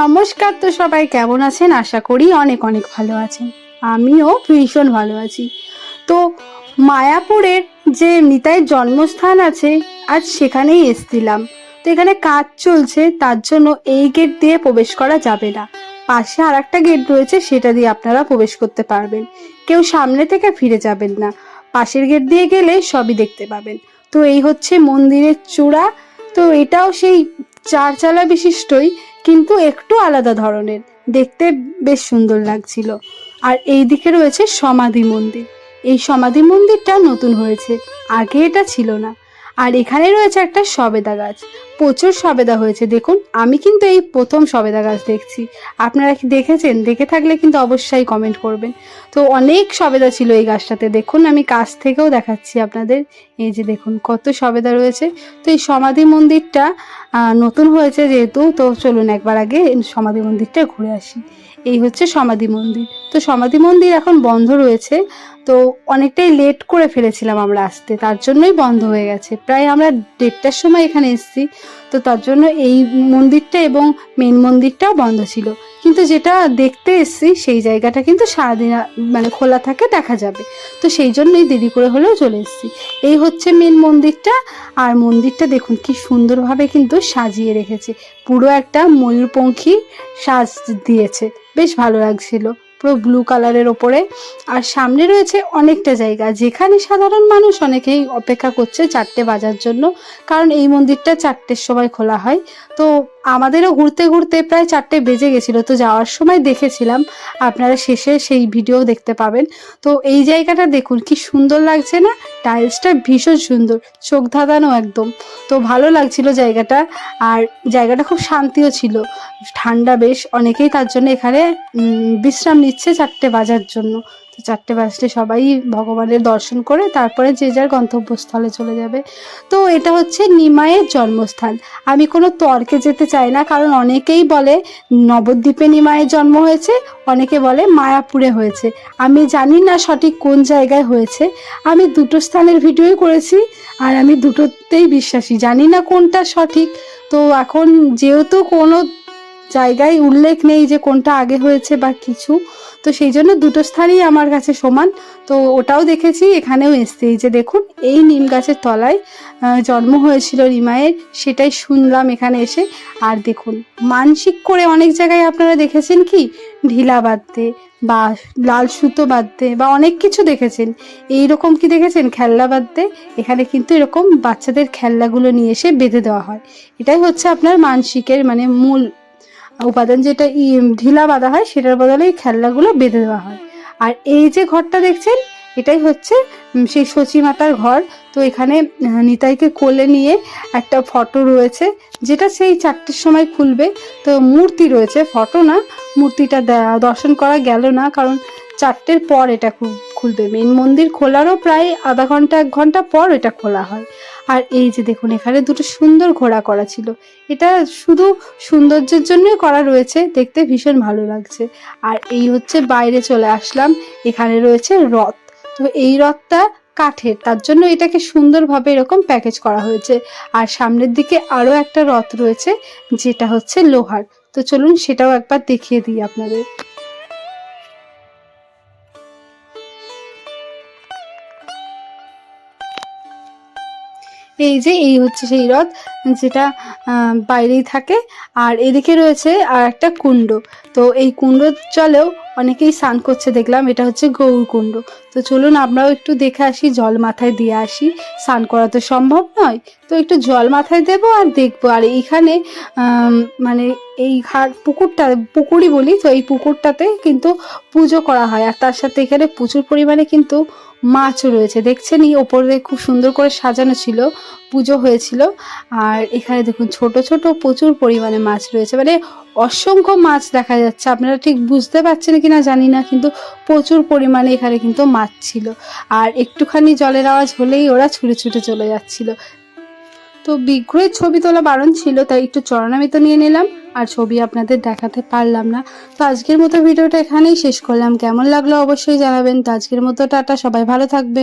নমস্কার তো সবাই, কেমন আছেন? আশা করি অনেক অনেক ভালো আছেন। আমিও ভীষণ ভালো আছি। তো মায়াপুরের যে নিতাইয়ের জন্মস্থান আছে, আজ সেখানেই এসছিলাম। তো এখানে কাজ চলছে, তার জন্য এই গেট দিয়ে প্রবেশ করা যাবে না। পাশে আর একটা গেট রয়েছে, সেটা দিয়ে আপনারা প্রবেশ করতে পারবেন। কেউ সামনে থেকে ফিরে যাবেন না। পাশের গেট দিয়ে গেলে সবই দেখতে পাবেন। তো এই হচ্ছে মন্দিরের চূড়া। তো এটাও সেই চারচালা বিশিষ্টই। কিন্তু একটু আলাদা ধরনের। দেখতে বেশ সুন্দর লাগছিল। আর এই দিকে রয়েছে সমাধি মন্দির। এই সমাধি মন্দিরটা নতুন হয়েছে। আগে এটা ছিল না। আর এখানে রয়েছে একটা সবেদা গাছ। প্রচুর সবেদা হয়েছে। দেখুন, আমি কিন্তু এই প্রথম সবেদা গাছ দেখছি। আপনারা কি দেখেছেন? দেখে থাকলে কিন্তু অবশ্যই কমেন্ট করবেন। তো অনেক সবেদা ছিল এই গাছটাতে। দেখুন, আমি কাছ থেকেও দেখাচ্ছি আপনাদের। এই যে দেখুন, কত সবেদা রয়েছে। তো এই সমাধি মন্দিরটা নতুন হয়েছে যেহেতু, তো চলুন একবার আগে সমাধি মন্দিরটা ঘুরে আসি। এই হচ্ছে সমাধি মন্দির। তো সমাধি মন্দির এখন বন্ধ রয়েছে। তো অনেকটাই লেট করে ফেলেছিলাম আমরা আসতে। তার জন্যই বন্ধ হয়ে গেছে। প্রায় আমরা দেড়টার সময় এখানে এসেছি। তো তার জন্য এই মন্দিরটা এবং মেন মন্দিরটাও বন্ধ ছিল। কিন্তু যেটা দেখতে এসেছি, সেই জায়গাটা কিন্তু সারাদিন মানে খোলা থাকে, দেখা যাবে। তো সেই জন্যই দেরি করে হলেও চলে এসেছি। এই হচ্ছে মেন মন্দিরটা। আর মন্দিরটা দেখুন, কি সুন্দরভাবে কিন্তু সাজিয়ে রেখেছে। পুরো একটা ময়ূরপঙ্খী সাজ দিয়েছে। বেশ ভালো লাগছিল। পুরো ব্লু কালারের ওপরে। আর সামনে রয়েছে অনেকটা জায়গা, যেখানে সাধারণ মানুষ অনেকেই অপেক্ষা করছে চারটে বাজার জন্য, কারণ এই মন্দিরটা চারটের সময় খোলা হয়। তো আমাদেরও ঘুরতে ঘুরতে প্রায় চারটে বেজে গেছিল, তো যাওয়ার সময় দেখেছিলাম। আপনারা শেষে সেই ভিডিও দেখতে পাবেন। তো এই জায়গাটা দেখুন, কি সুন্দর লাগছে না? টাইলসটা ভীষণ সুন্দর, চোখ ধাঁধানো একদম। তো ভালো লাগছিল জায়গাটা, আর জায়গাটা খুব শান্তিও ছিল। ঠান্ডা বেশ, অনেকেই তার জন্য এখানে বিশ্রাম নিচ্ছে চারটে বাজার জন্য। তো চারটে বাজলে সবাই ভগবানের দর্শন করে তারপরে যে যার গন্তব্যস্থলে চলে যাবে। তো এটা হচ্ছে নিমাইয়ের জন্মস্থান। আমি কোনো তর্কে যেতে চাই না, কারণ অনেকেই বলে নবদ্বীপে নিমায়ের জন্ম হয়েছে, অনেকে বলে মায়াপুরে হয়েছে। আমি জানি না সঠিক কোন জায়গায় হয়েছে। আমি দুটো স্থানের ভিডিওই করেছি আর আমি দুটোতেই বিশ্বাসী, জানি না কোনটা সঠিক। তো এখন যেহেতু কোনো জায়গায় উল্লেখ নেই যে কোনটা আগে হয়েছে বা কিছু তো সেই জন্য দুটো স্থানই আমার কাছে সমান। তো ওটাও দেখেছি, এখানেও এসছি। যে দেখুন, এই নিম গাছের তলায় জন্ম হয়েছিল রিমায়ের সেটাই শুনলাম এখানে এসে। আর দেখুন, মানসিক করে অনেক জায়গায় আপনারা দেখেছেন কি? ঢিলা বাঁধতে বা লাল সুতো বাঁধতে বা অনেক কিছু দেখেছেন। এই রকম কি দেখেছেন? খেলনা বাঁধতে, এখানে কিন্তু এরকম বাচ্চাদের খেলনাগুলো নিয়ে এসে বেঁধে দেওয়া হয়। এটাই হচ্ছে আপনার মানসিকের মানে মূল উপাদান যেটা ঢিলা বাঁধা হয়, সেটার বদলে এই খেলনাগুলো বেঁধে দেওয়া হয়। আর এই যে ঘরটা দেখছেন, এটাই হচ্ছে সেই সচী মাতার ঘর। তো এখানে নিতাইকে কোলে নিয়ে একটা ফটো রয়েছে, যেটা সেই চারটের সময় খুলবে। তো মূর্তি রয়েছে, ফটো না, মূর্তিটা দর্শন করা গেল না, কারণ চারটের পর এটা খু- খুলবে। মেন মন্দির খোলারও প্রায় আধা ঘণ্টা, এক ঘণ্টা পর এটা খোলা হয়। আর এই যে দেখুন, এখানে দুটো সুন্দর ঘোড়া করা ছিল। এটা শুধু সৌন্দর্যের জন্যই করা রয়েছে, দেখতে ভীষণ ভালো লাগছে। আর এই হচ্ছে বাইরে চলে আসলাম, এখানে রয়েছে রথ। তো এই রথটা কাঠের, তার জন্য এটাকে সুন্দরভাবে এরকম প্যাকেজ করা হয়েছে। আর সামনের দিকে আরও একটা রথ রয়েছে, যেটা হচ্ছে লোহার। তো চলুন সেটাও একবার দেখিয়ে দিই আপনাদের। এই যে, এই হচ্ছে সেই রথ যেটা বাইরেই থাকে। আর এদিকে রয়েছে আর একটা কুণ্ড। তো এই কুণ্ডর জলেও অনেকেই স্নান করছে দেখলাম, এটা হচ্ছে গৌর কুণ্ড। তো চলুন আমরাও একটু দেখে আসি, জল মাথায় দিয়ে আসি। স্নান করা তো সম্ভব নয়। তো একটু জল মাথায় দেবো আর দেখব। আর এইখানে মানে এই ঘাট পুকুরটা, পুকুরই বলি, তো এই পুকুরটাতে কিন্তু পুজো করা হয়। আর তার সাথে এখানে প্রচুর পরিমাণে কিন্তু মাছও রয়েছে। দেখছেন, এই ওপরে খুব সুন্দর করে সাজানো ছিল, পুজো হয়েছিল। আর এখানে দেখুন, ছোট ছোট প্রচুর পরিমাণে মাছ রয়েছে। মানে অসংখ্য মাছ দেখা যাচ্ছে। আপনারা ঠিক বুঝতে পারছেন কি না জানি না, কিন্তু প্রচুর পরিমাণে এখানে কিন্তু মাছ ছিল। আর একটুখানি জলের আওয়াজ হলেই ওরা ছুটে ছুটে চলে যাচ্ছিল। তো বিগ্রহের ছবি তোলা বারণ ছিল, তাই একটু চরণামিত নিয়ে নিলাম আর ছবি আপনাদের দেখাতে পারলাম না। তো আজকের মতো ভিডিওটা এখানেই শেষ করলাম। কেমন লাগল অবশ্যই জানাবেন। তো আজকের মতো টাটা, সবাই ভালো থাকবে